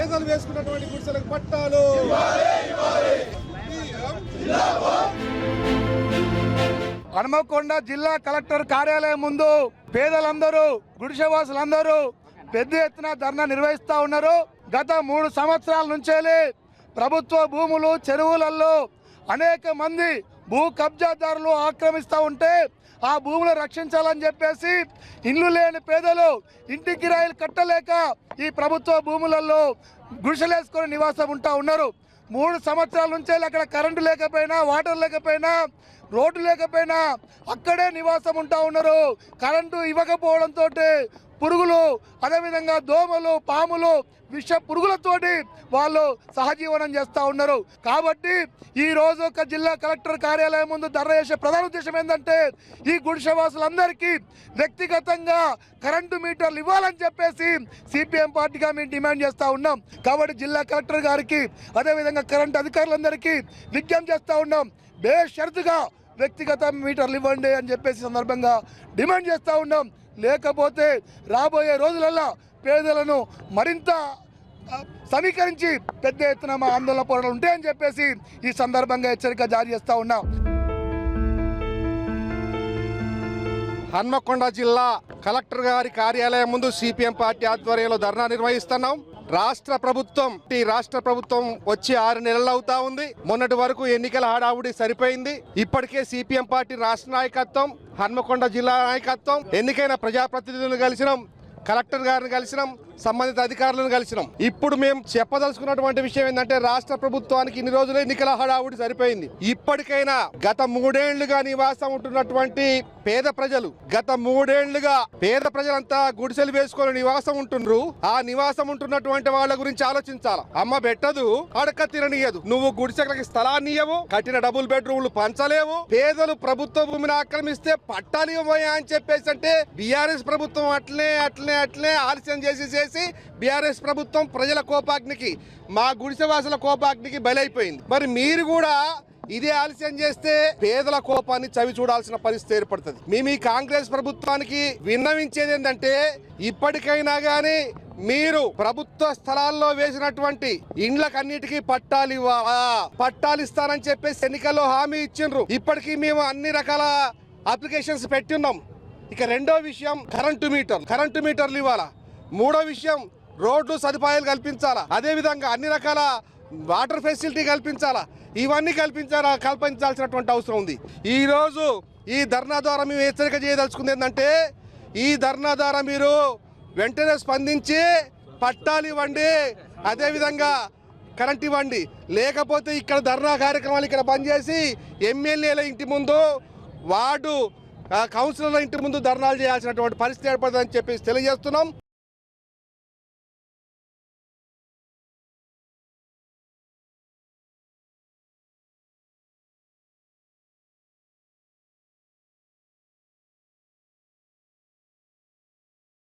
పేదలు వేసుకున్నటువంటి గుడిసెలకు పట్టాలు. హనుమకొండ జిల్లా కలెక్టర్ కార్యాలయం ముందు పేదలందరూ గుడిసెవాసులందరూ పెద్ద ఎత్తున ధర్నా నిర్వహిస్తా ఉన్నారు. గత మూడు సంవత్సరాల నుంచేలి ప్రభుత్వ భూములు చెరువులలో అనేక మంది భూ కబ్జాదారులు ఆక్రమిస్తూ ఉంటే ఆ భూములు రక్షించాలని చెప్పేసి ఇండ్లు లేని పేదలు ఇంటి కిరాయిలు కట్టలేక ఈ ప్రభుత్వ భూములలో గుడిసెలేసుకొని నివాసం ఉంటా ఉన్నారు. మూడు సంవత్సరాల నుంచే అక్కడ కరెంటు లేకపోయినా వాటర్ లేకపోయినా రోడ్డు లేకపోయినా అక్కడే నివాసం ఉంటా ఉన్నారు. కరెంటు ఇవ్వకపోవడంతో పురుగులు అదేవిధంగా దోమలు పాములు విష పురుగులతోటి వాళ్ళు సహజీవనం చేస్తూ ఉన్నారు. కాబట్టి ఈ రోజు ఒక జిల్లా కలెక్టర్ కార్యాలయం ముందు ధర్నా చేసే ప్రధాన ఉద్దేశం ఏంటంటే ఈ గుడిసెవాసులందరికీ వ్యక్తిగతంగా కరెంటు మీటర్లు ఇవ్వాలని చెప్పేసి సిపిఎం పార్టీగా మేము డిమాండ్ చేస్తూ ఉన్నాం. కాబట్టి జిల్లా కలెక్టర్ గారికి అదేవిధంగా కరెంట్ అధికారులందరికీ విజ్ఞప్తి చేస్తూ ఉన్నాం. బేషరతుగా వ్యక్తిగత మీటర్లు ఇవ్వండి అని చెప్పేసి సందర్భంగా డిమాండ్ చేస్తూ ఉన్నాం. లేకపోతే రాబోయే రోజులలో పేదలను మరింత సమీకరించి పెద్ద ఎత్తున మా ఆందోళన పోరాటాలు ఉంటాయని చెప్పేసి ఈ సందర్భంగా హెచ్చరిక జారీ చేస్తూ ఉన్నాం. హన్మకొండ జిల్లా కలెక్టర్ గారి కార్యాలయం ముందు సిపిఎం పార్టీ ఆధ్వర్యంలో ధర్నా నిర్వహిస్తున్నాం. రాష్ట్ర ప్రభుత్వం ఈ రాష్ట్ర ప్రభుత్వం వచ్చి ఆరు నెలలు అవుతా ఉంది. మొన్నటి వరకు ఎన్నికల హడావుడి సరిపోయింది. ఇప్పటికే సిపిఎం పార్టీ రాష్ట్ర నాయకత్వం హన్మకొండ జిల్లా నాయకత్వం ఎన్నికైన ప్రజాప్రతినిధులు కలిసినాం. కలెక్టర్ గారిని కలిసినాం సంబంధిత అధికారులను కలిసినాం. ఇప్పుడు మేము చెప్పదలుచుకున్నటువంటి విషయం ఏంటంటే రాష్ట్ర ప్రభుత్వానికి ఇన్ని రోజులు ఎన్నికల హడావుడి సరిపోయింది. ఇప్పటికైనా గత మూడేళ్ళుగా నివాసం ఉంటున్నటువంటి పేద ప్రజలు గత మూడేళ్ళుగా పేద ప్రజలంతా గుడిసెలు వేసుకొని నివాసం ఉంటుండ్రు ఆ నివాసం ఉంటున్నటువంటి వాళ్ళ గురించి ఆలోచించాలి? అమ్మ పెట్టదు అడక తిననీయదు. నువ్వు గుడిసెలకి స్థలాన్ని ఇవ్వవు కట్టిన డబుల్ బెడ్రూమ్లు పంచలేవు పేదలు ప్రభుత్వ భూమిని ఆక్రమిస్తే పట్టాలు ఇవ్వబోయా అని చెప్పేసి అంటే బీఆర్ఎస్ ప్రభుత్వం అట్లే అట్లే అట్లే ఆలస్యం చేసి చేసి బీఆర్ఎస్ ప్రభుత్వం ప్రజల కోపాగ్నికి మా గుడిసెవాసుల కోపాగ్నికి బలైపోయింది. మరి మీరు కూడా ఇదే ఆలస్యం చేస్తే పేదల కోపాన్ని చవి చూడాల్సిన పరిస్థితి ఏర్పడుతుంది. మేము ఈ కాంగ్రెస్ ప్రభుత్వానికి విన్నవించేది ఏంటంటే ఇప్పటికైనా కానీ మీరు ప్రభుత్వ స్థలాల్లో వేసినటువంటి ఇండ్లకన్నిటికీ పట్టాలు ఇవ్వాలా పట్టాలు ఇస్తానని చెప్పేసి ఎన్నికల్లో హామీ ఇచ్చిండ్రు. ఇప్పటికీ మేము అన్ని రకాల అప్లికేషన్స్ పెట్టున్నాం. ఇక రెండో విషయం కరెంటు మీటర్. కరెంటు మీటర్లు ఇవ్వాలా? మూడో విషయం రోడ్లు సదుపాయాలు కల్పించాలా? అదేవిధంగా అన్ని రకాల వాటర్ ఫెసిలిటీ కల్పించాలా? ఇవన్నీ కల్పించాలా కల్పించాల్సినటువంటి అవసరం ఉంది. ఈరోజు ఈ ధర్నా ద్వారా మేము హెచ్చరిక చేయదలుచుకుంది ఏంటంటే ఈ ధర్నా ద్వారా మీరు వెంటనే స్పందించి పట్టాలు ఇవ్వండి అదేవిధంగా కరెంట్ ఇవ్వండి. లేకపోతే ఇక్కడ ధర్నా కార్యక్రమాలు ఇక్కడ పనిచేసి ఎమ్మెల్యేల ఇంటి ముందు వార్డు కౌన్సిలర్ల ఇంటి ముందు ధర్నాలు చేయాల్సినటువంటి పరిస్థితి ఏర్పడదని చెప్పేసి తెలియజేస్తున్నాం.